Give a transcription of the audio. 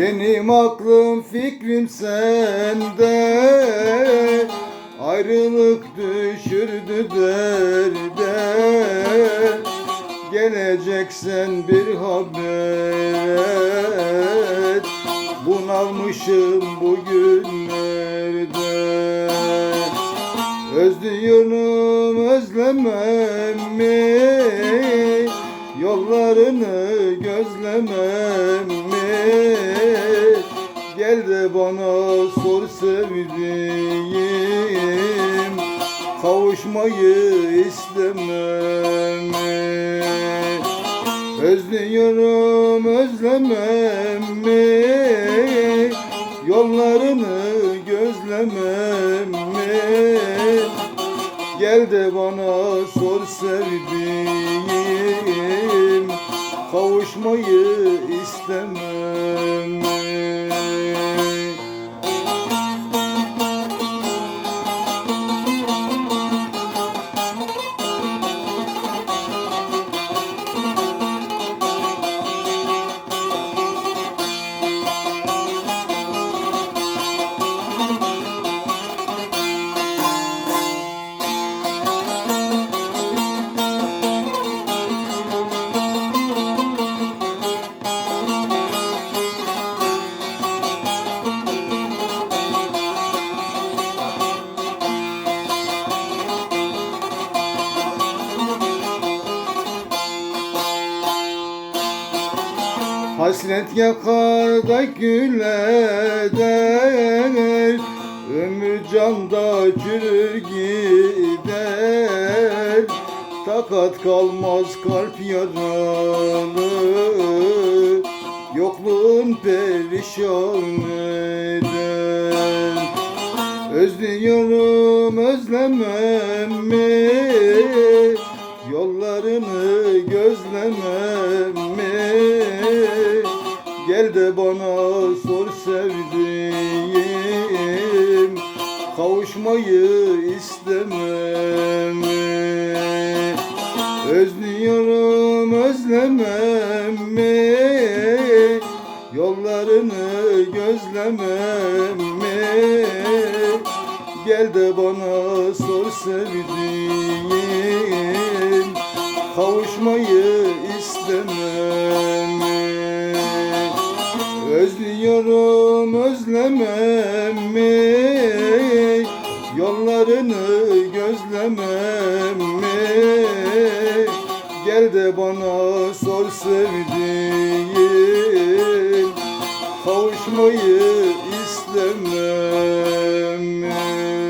Benim aklım fikrim sende. Ayrılık düşürdü derde. Geleceksen bir haber. Et Bunalmışım bugünlerde Özlüyorum özlemem mi? Yollarını gözlemem bana sor sevdiğim Kavuşmayı istemem Özlüyorum özlemem mi Yollarını gözlemem mi Gel de bana sor sevdiğim Kavuşmayı istemem Hasret yakar da güler Ömür canda çürür gider. Takat kalmaz kalp yaralı Yokluğun perişan eder. Özlüyorum özlemem mi? Yollarını gözlemem mi Gel de bana sor sevdiğim Kavuşmayı istemem Özlüyorum özlemem mi Yollarını gözlemem mi Gel de bana sor sevdiğim Özlüyorum özlemem mi Yollarını gözlemem mi Gel de bana sor sevdiğim Kavuşmayı istemem mi?